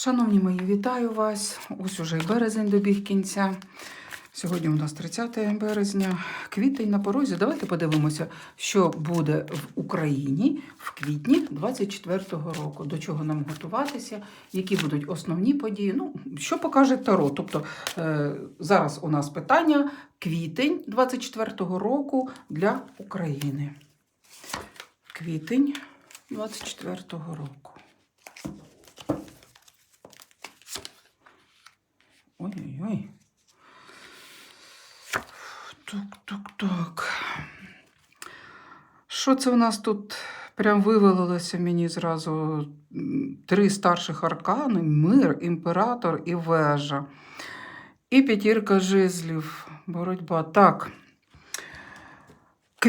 Шановні мої, вітаю вас. Ось уже і березень добіг кінця. Сьогодні у нас 30 березня, квітень на порозі. Давайте подивимося, що буде в Україні в квітні 24-го року. До чого нам готуватися, які будуть основні події. Ну, що покаже Таро. Тобто е, зараз у нас питання квітень 24-го року для України. Квітень 24-го року. Ой-ой-ой. Так. Що це в нас тут прям вивалилося мені зразу три старших аркани: мир, імператор і вежа. І п'ятірка жезлів. Боротьба. Так.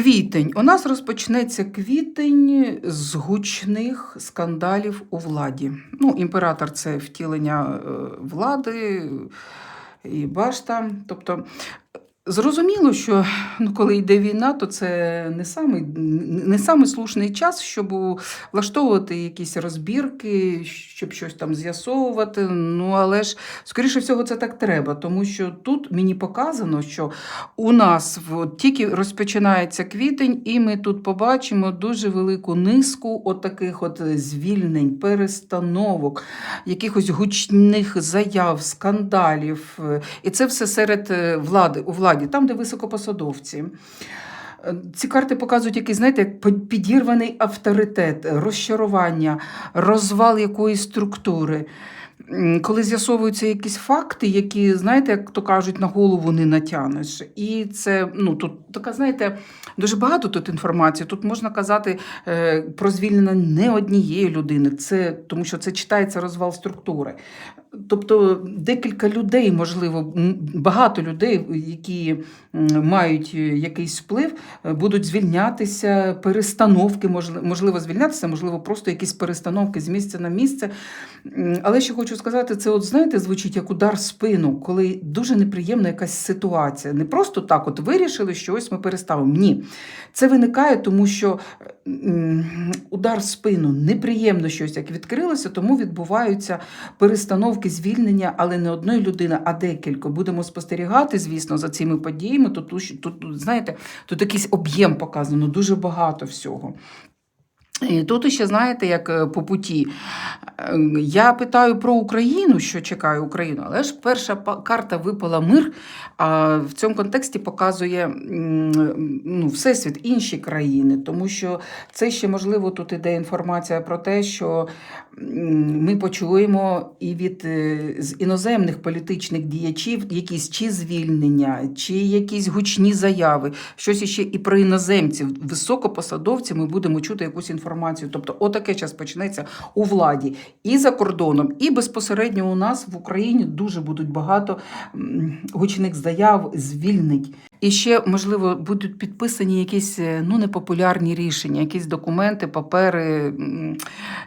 Квітень. У нас розпочнеться квітень з гучних скандалів у владі. Ну, імператор це втілення е, влади і башта. Тобто, зрозуміло, що ну, коли йде війна, то це не самий, не самий слушний час, щоб влаштовувати якісь розбірки, щоб щось там з'ясовувати. Ну, але ж, скоріше всього, це так треба, тому що тут мені показано, що у нас от, тільки розпочинається квітень, і ми тут побачимо дуже велику низку от таких от звільнень, перестановок, якихось гучних заяв, скандалів. І це все серед е, влади, у владі, там, де високопосадовці. Е, Ці карти показують якийсь, знаєте, підірваний авторитет, розчарування, розвал якоїсь структури. Коли з'ясовуються якісь факти, які, знаєте, як то кажуть, на голову не натягнеш. І це, ну, тут така, знаєте, дуже багато тут інформації. Тут можна казати е, про звільнення не однієї людини, це, тому що це читається розвал структури. Тобто декілька людей, можливо, багато людей, які мають е, якийсь вплив, е, будуть звільнятися, перестановки, можливо, звільнятися, можливо, просто якісь перестановки з місця на місце. Але ще хочу сказати, це, от знаєте, звучить як удар в спину, коли дуже неприємна якась ситуація. Не просто так, от вирішили, що ось ми переставимо. Ні. Це виникає, тому що удар в спину, неприємно щось як відкрилося, тому відбуваються перестановки, звільнення, але не одної людини, а декілько. Будемо спостерігати, звісно, за цими подіями. Тут, тут знаєте, тут якийсь об'єм показано, дуже багато всього. Тут ще, знаєте, як е, по путі. Е, Я питаю про Україну, що чекає Україну, але ж перша карта випала мир, а в цьому контексті показує ну, Всесвіт, інші країни, тому що це ще, можливо, тут іде інформація про те, що ми почуємо і від е, з іноземних політичних діячів якісь чи звільнення, чи якісь гучні заяви, щось іще і про іноземців, високопосадовці ми будемо чути якусь інформацію. Тобто, отаке час почнеться у владі і за кордоном, і безпосередньо у нас в Україні дуже будуть багато гучних заяв, звільнень. І ще, можливо, будуть підписані якісь е, ну, непопулярні рішення, якісь документи, папери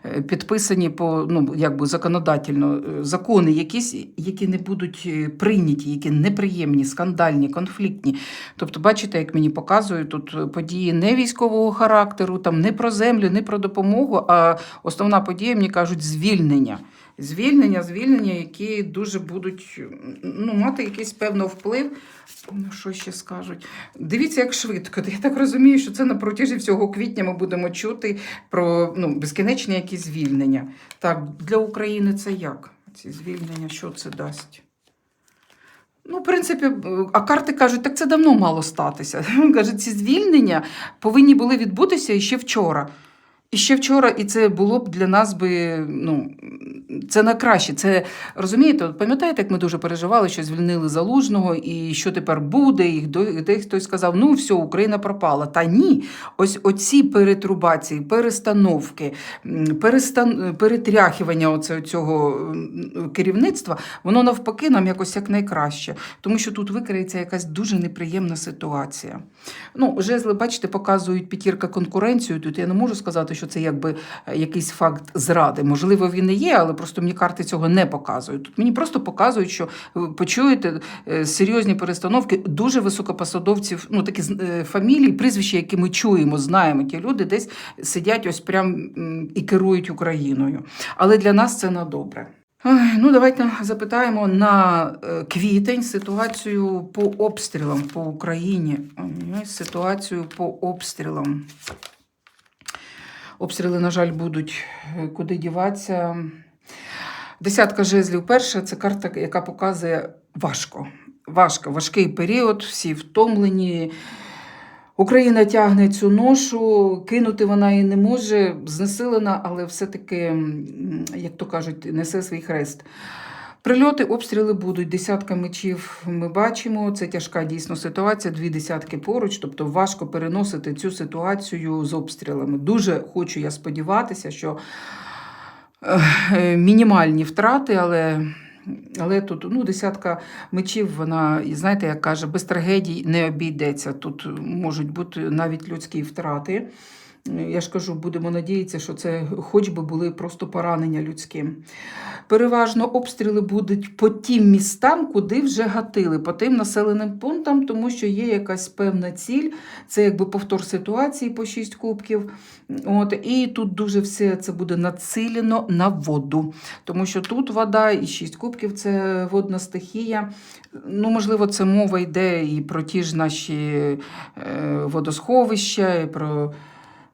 е, підписані по ну, якби законодательно, е, закони якісь, які не будуть прийняті, які неприємні, скандальні, конфліктні. Тобто, бачите, як мені показують, тут події не військового характеру, там не про землю, не про допомогу, а основна подія, мені кажуть, звільнення. Звільнення, звільнення, які дуже будуть ну, мати якийсь певний вплив. Ну, що ще скажуть? Дивіться, як швидко. Я так розумію, що це на протязі всього квітня ми будемо чути про ну, безкінечні якісь звільнення. Так, для України це як? Ці звільнення, що це дасть? Ну, в принципі, а карти кажуть, так це давно мало статися. Каже, ці звільнення повинні були відбутися ще вчора. І ще вчора, і це було б для нас би, ну, це на краще. Це розумієте, пам'ятаєте, як ми дуже переживали, що звільнили залужного, і що тепер буде? І де хтось сказав, ну все, Україна пропала. Та ні, ось оці перетрубації, перестановки, перестан... перетряхування оце, цього керівництва, воно навпаки нам якось як найкраще, тому що тут викриється якась дуже неприємна ситуація. Ну, жезли, бачите, показують п'ятірка конкуренцію. Тут я не можу сказати, що це якби е, якийсь факт зради. Можливо, він і є, але просто мені карти цього не показують. Тут мені просто показують, що ви почуєте е, серйозні перестановки дуже високопосадовців, ну такі е, фамілії, прізвища, які ми чуємо, знаємо. Ті люди десь сидять ось прям і керують Україною. Але для нас це на добре. Ну, давайте запитаємо на е, квітень ситуацію по обстрілам по Україні. Ситуацію по обстрілам. Обстріли, на жаль, будуть Е, куди діватися. Десятка жезлів перша це карта, яка показує важко. Важко, важкий період, всі втомлені. Україна тягне цю ношу, кинути вона її не може, знесилена, але все-таки, як то кажуть, несе свій хрест. Прильоти, обстріли будуть. Десятка мечів ми бачимо. Це тяжка дійсно ситуація. Дві десятки поруч, тобто важко переносити цю ситуацію з обстрілами. Дуже хочу я сподіватися, що е, мінімальні втрати, але. Але тут ну, десятка мечів, вона, знаєте, як каже, без трагедій не обійдеться. Тут можуть бути навіть людські втрати. Я ж кажу, будемо надіятися, що це хоч би були просто поранення людські. Переважно обстріли будуть по тим містам, куди вже гатили, по тим населеним пунктам, тому що є якась певна ціль, це якби повтор ситуації по 6 кубків. От, і тут дуже все це буде націлено на воду, тому що тут вода і 6 кубків це водна стихія. Ну, можливо, це мова йде і про ті ж наші е, водосховища, і про.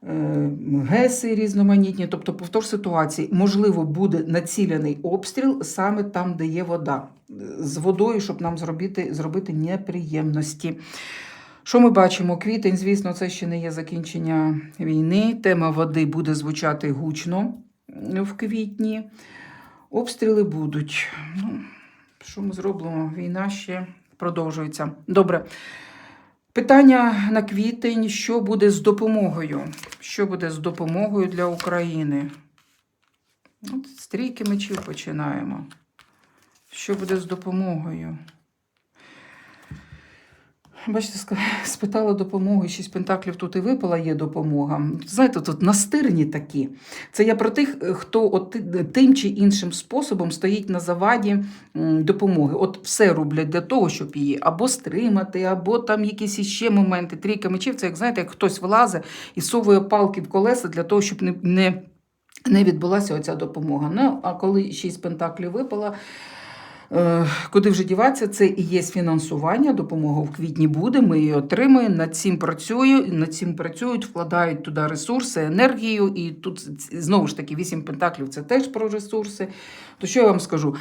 Е, Геси різноманітні, тобто повтор ситуації, можливо, буде націлений обстріл саме там, де є вода, з водою, щоб нам зробити, зробити неприємності. Що ми бачимо? Квітень, звісно, це ще не є закінчення війни. Тема води буде звучати гучно в квітні. Обстріли будуть. Ну, що ми зробимо? Війна ще продовжується. Добре. Питання на квітень: що буде з допомогою? Що буде з допомогою для України? От стрійки мечів починаємо. Що буде з допомогою? Бачите, спитала допомоги, шість пентаклів тут і випала, є допомога. Знаєте, тут настирні такі. Це я про тих, е, хто от тим чи іншим способом стоїть на заваді допомоги. От все роблять для того, щоб її або стримати, або там якісь іще моменти. Трійка мечів, це як знаєте, як хтось влазить і совує палки в колеса для того, щоб не. не не відбулася оця допомога. Ну, а коли шість пентаклів випала, Е, Куди вже діватися, це і є фінансування. Допомога в квітні буде. Ми її отримаємо. Над цим працюю, над цим працюють, вкладають туди ресурси, енергію. І тут знову ж таки вісім пентаклів це теж про ресурси. То що я вам скажу?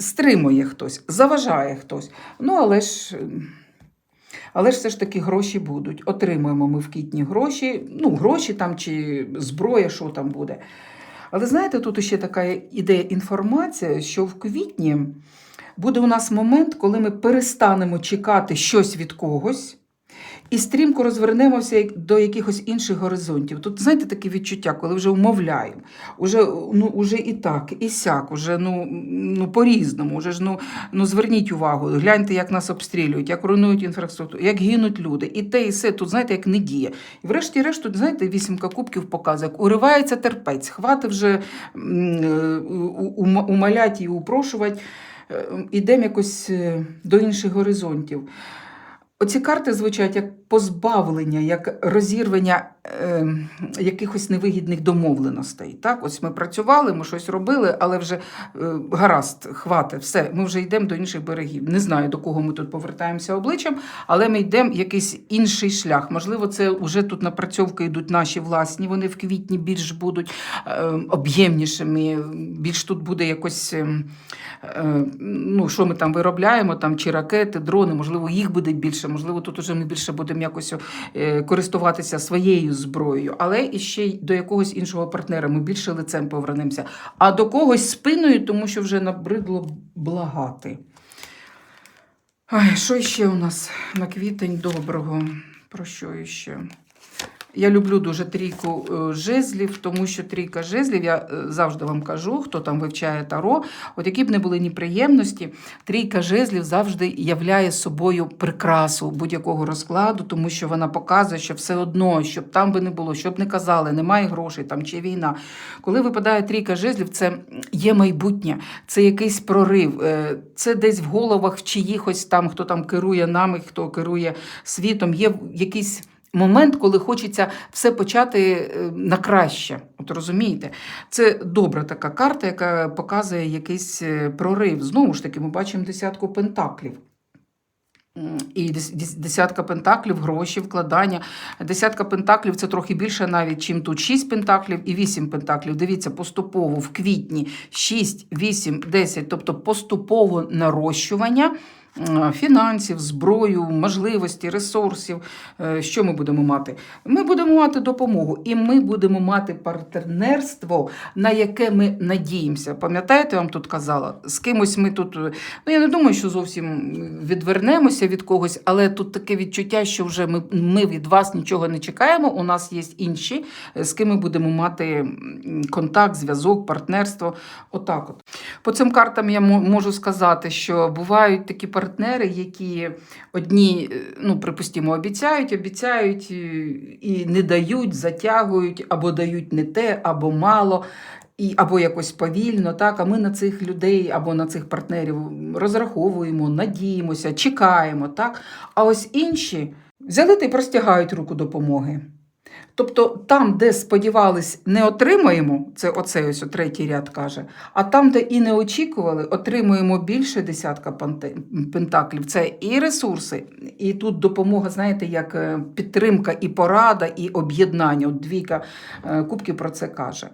Стримує хтось, заважає хтось. Ну, але ж. е, Але ж все ж таки гроші будуть. Отримуємо ми в квітні гроші, ну, гроші там чи зброя, що там буде. Але знаєте, тут ще така іде інформація, що в квітні буде у нас момент, коли ми перестанемо чекати щось від когось і стрімко розвернемося до якихось інших горизонтів. Тут, знаєте, таке відчуття, коли вже вмовляємо, уже, ну, уже і так, і сяк, уже ну, ну, по-різному. Уже ж, ну, ну, зверніть увагу, гляньте, як нас обстрілюють, як руйнують інфраструктуру, як гинуть люди. І те, і все, тут, знаєте, як не діє. І врешті-решт, тут, знаєте, вісімка кубків показує, як уривається терпець, хвати вже е, умалять і упрошувати. Е, Ідемо якось е, до інших горизонтів. Оці карти звучать як позбавлення, як розірвання е, якихось невигідних домовленостей. Так, ось ми працювали, ми щось робили, але вже е, гаразд, хватить, все, ми вже йдемо до інших берегів. Не знаю, до кого ми тут повертаємося обличчям, але ми йдемо якийсь інший шлях. Можливо, це вже тут напрацьовки йдуть наші власні. Вони в квітні більш будуть е, об'ємнішими, більш тут буде якось. ем, е, ну, що ми там виробляємо, там, чи ракети, дрони, можливо, їх буде більше, можливо, тут уже ми більше будемо якось е, користуватися своєю зброєю, але і ще й до якогось іншого партнера ми більше лицем повернемося, а до когось спиною, тому що вже набридло благати. Ай, що ще у нас на квітень доброго? Про що ще? Я люблю дуже трійку е, жезлів, тому що трійка жезлів, я е, завжди вам кажу, хто там вивчає таро, от які б не були неприємності, трійка жезлів завжди являє собою прикрасу будь-якого розкладу, тому що вона показує, що все одно, щоб там би не було, щоб не казали, немає грошей там чи війна. Коли випадає трійка жезлів, це є майбутнє, це якийсь прорив, е, це десь в головах чиїхось там, хто там керує нами, хто керує світом, є якийсь момент, коли хочеться все почати е, на краще. От розумієте? Це добра така карта, яка показує якийсь е, прорив. Знову ж таки, ми бачимо десятку пентаклів. І дес- дес- десятка пентаклів, гроші, вкладання. Десятка пентаклів це трохи більше навіть, чим тут 6 пентаклів і 8 пентаклів. Дивіться, поступово в квітні 6, 8, 10, тобто поступово нарощування фінансів, зброю, можливості, ресурсів. Е, Що ми будемо мати? Ми будемо мати допомогу, і ми будемо мати партнерство, на яке ми надіємося. Пам'ятаєте, я вам тут казала, з кимось ми тут. е, Ну, я не думаю, що зовсім відвернемося від когось, але тут таке відчуття, що вже ми, ми від вас нічого не чекаємо. У нас є інші, е, з ким ми будемо мати контакт, зв'язок, партнерство. Отак от. По цим картам я можу сказати, що бувають такі партнери, які одні, ну, припустимо, обіцяють, обіцяють е, і не дають, затягують, або дають не те, або мало. І або якось повільно, так, а ми на цих людей або на цих партнерів розраховуємо, надіємося, чекаємо. Так? А ось інші взяли та й простягають руку допомоги. Тобто там, де сподівались, не отримаємо, це оцей ось третій ряд каже, а там, де і не очікували, отримуємо більше десятка пентаклів. Це і ресурси, і тут допомога, знаєте, як е, підтримка, і порада, і об'єднання. От двійка е, кубків про це каже.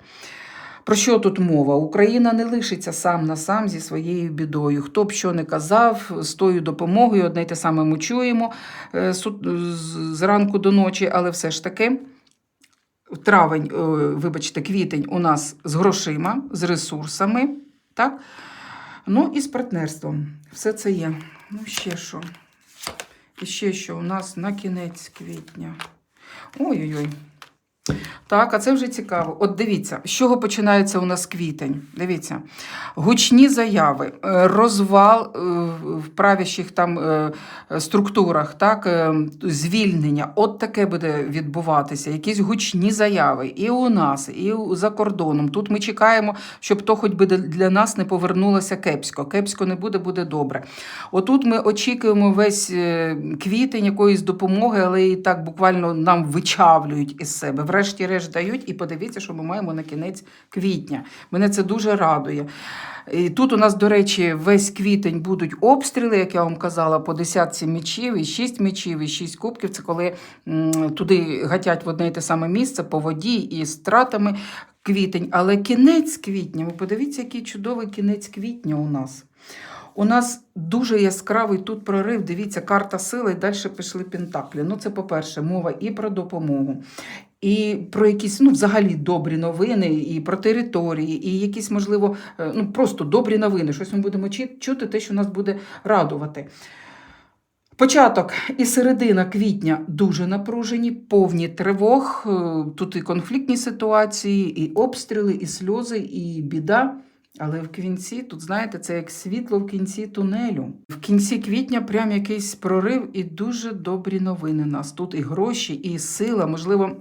Про що тут мова? Україна не лишиться сам на сам зі своєю бідою. Хто б що не казав, з тою допомогою одне й те саме ми чуємо е, зранку до ночі, але все ж таки. Травень, е, вибачте, квітень у нас з грошима, з ресурсами, так? Ну і з партнерством. Все це є. Ну, ще що? І ще що у нас на кінець квітня. Ой-ой-ой. Так, а це вже цікаво. От дивіться, з чого починається у нас квітень. Дивіться, гучні заяви, е, розвал е, в правящих там е, структурах, так, звільнення. От таке буде відбуватися. Якісь гучні заяви і у нас, і за кордоном. Тут ми чекаємо, щоб то хоч би для нас не повернулося кепсько. Кепсько не буде, буде добре. Отут ми очікуємо весь квітень якоїсь допомоги, але і так буквально нам вичавлюють із себе. Врешті-решт дають, і подивіться, що ми маємо на кінець квітня. Мене це дуже радує. І тут у нас, до речі, весь квітень будуть обстріли, як я вам казала, по десятці мечів, і шість мечів, і шість кубків. Це коли туди гатять в одне і те саме місце по воді і з тратами квітень. Але кінець квітня, ви подивіться, який чудовий кінець квітня у нас. У нас дуже яскравий тут прорив. Дивіться, карта сили, і далі пішли пентаклі. Ну, це по-перше, мова і про допомогу, і про якісь ну, взагалі добрі новини, і про території, і якісь, можливо, е, ну, просто добрі новини. Щось ми будемо чути, те, що нас буде радувати. Початок і середина квітня дуже напружені, повні тривог. е, Тут і конфліктні ситуації, і обстріли, і сльози, і біда. Але в кінці, тут, знаєте, це як світло в кінці тунелю. В кінці квітня прям якийсь прорив і дуже добрі новини нас. Тут і гроші, і сила, можливо.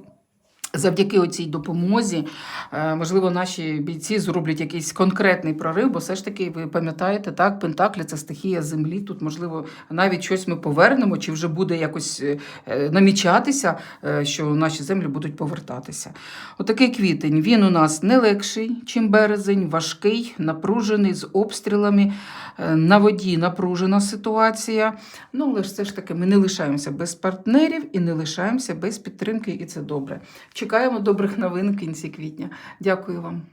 Завдяки оцій допомозі, е, можливо, наші бійці зроблять якийсь конкретний прорив, бо все ж таки, ви пам'ятаєте, так, Пентаклі це стихія землі. Тут, можливо, навіть щось ми повернемо, чи вже буде якось е, е, намічатися, що наші землі будуть повертатися. Отакий квітень. Він у нас не легший, чим березень, важкий, напружений з обстрілами. На воді напружена ситуація. Ну, але ж все ж таки ми не лишаємося без партнерів і не лишаємося без підтримки, і це добре. Чекаємо добрих новин в кінці квітня. Дякую вам.